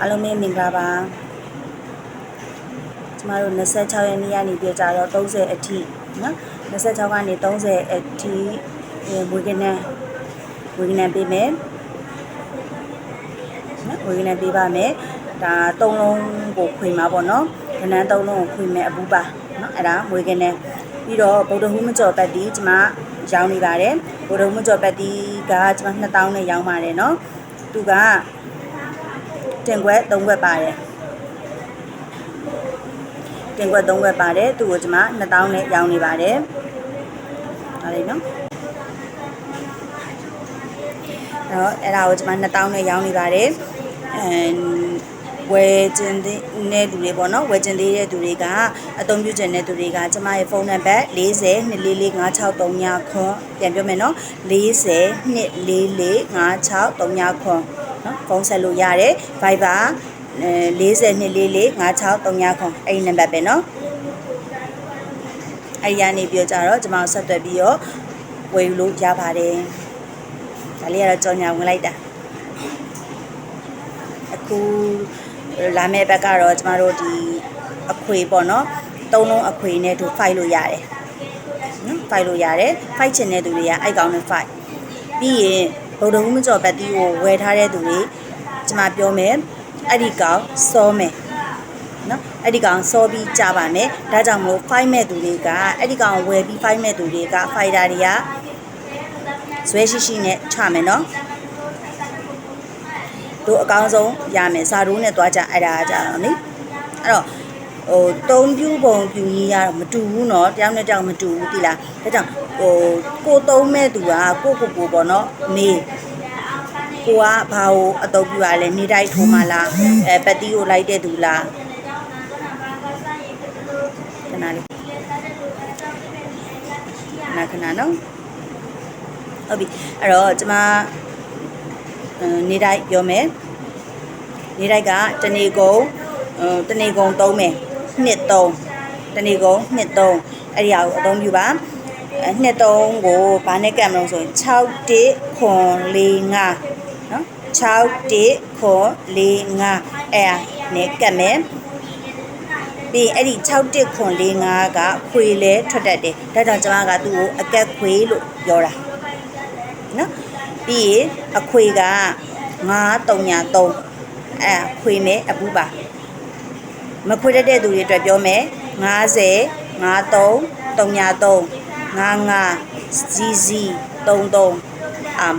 အားလုံးပဲမင်္ဂလာပါကျမတို့26ရက်နေ့ကနေပြကြတော့30အထိနော်26ကနေ30အထိဝေကနန်ဝေကနန်ပေးမယ်နော်ဝေကနန်ပေးပါမယ်ဒါသုံးလုံးကိုခွေမှာပေါ့နော်ကနန်းသုံးလုံးကိုခွေမယ်အပူပါနော်အဲ့ဒါဝေကနန်ပြီးတော့ဗုဒ္ဓဟူးမကျော်ပတ်တီကျမရောင်းနေပါတယ်ဗုဒ္ဓဟူးမကျော်ပတ်တီကကျမ2000နဲ့ရောင်းပါတယ်နော်သူက တင်ခွက်3ခွက်ပါတယ်တင်ခွက်3ခွက်ပါတယ်သူ့ကိုကျွန်မ2000နဲ့ရောင်းနေပါတယ်ဒါလေးနော်အဲ့တော့အဲ့ဒါကိုကျွန်မ2000နဲ့ရောင်းနေပါတယ်အဲဝယ်ကျင်တဲ့လူတွေပေါ့နော်ဝယ်ကျင်သေးတဲ့သူတွေကအသုံးပြုကျင်တဲ့သူတွေကကျမရဲ့ဖုန်းနံပါတ်40 2445639ခွန်ပြန်ပြောမယ်နော်40 2445639ခွန် နော်ဖုန်းဆက်လို့ရတယ် Viber 4244 5639အဲ့ဒီနံပါတ်ပဲနော်အဲ့ဒီကနေပြီးတော့ကြတော့ကျွန်မဆက်သွယ်ပြီးတော့ဝယ်ယူလို့ရပါတယ်ဒါလေးကတော့ကြော်ညာဝင်လိုက်တာအခုလာမယ့်ဘက်ကတော့ကျမတို့ဒီအခွေပေါ့နော်သုံးလုံးအခွေနဲ့သူ file လို့ရတယ်နော် file လို့ရတယ် file ချင်တဲ့သူတွေကအိုက်ကောင်နဲ့ file ပြီးရင် ဗုဒ္ဓဟူးမကျော်ပတ်တီးကိုဝယ်ထားတဲ့သူတွေကျမပြောမယ်အဲ့ဒီကောင်စောမယ်နော်အဲ့ဒီကောင်စောပြီးကြပါမယ်ဒါကြောင့်မို့ file မဲ့သူတွေကအဲ့ဒီကောင်ဝယ်ပြီး file မဲ့သူတွေက fighter တွေကဇွဲရှိရှိနဲ့ချမယ်နော်တို့အကောင်းဆုံးရမယ်စာရိုးနဲ့တွားကြအဲ့ဒါကြတော့နိအဲ့တော့ဟိုတုံးပြူပုံပြူကြီးရတော့မတူဘူးเนาะတယောက်နဲ့တယောက်မတူဘူးတိလားဒါကြောင့် ဟိုကိုသုံးမဲ့သူကကိုကိုကိုပေါ့နော်နေကိုကဘာကိုအတုပ်ပြရလဲနေတိုက်ထိုးမလားအဲပတိကိုလိုက်တဲ့သူလားခဏလေးခဏခဏနော်ဟုတ်ပြီအဲ့တော့ကျမနေတိုက်ပြောမယ်နေတိုက်ကတနေကုံတနေကုံသုံးမယ်နှစ်သုံးတနေကုံနှစ်သုံးအဲ့ဒီအရကိုအသုံးပြုပါ နှစ်သုံးကိုဘာနဲ့ကပ်မလို့ဆိုရင်6 1ခွန်4 5နော်6 1ခွန်4 5အဲ့ဒါနဲ့ကပ်မယ်ပြီးအဲ့ဒီ6တစ်ခွန်4 5ကခွေလဲထွက်တတ်တယ်ဒါကြောင့်ကျွန်မကသူ့ကိုအကက်ခွေလို့ပြောတာနော်ပြီးရင်အခွေက9333အဲခွေမယ်အပူပါမခွေတတ်တဲ့သူတွေအတွက်ပြောမယ်50 53 33 55 ZZ 33အာမ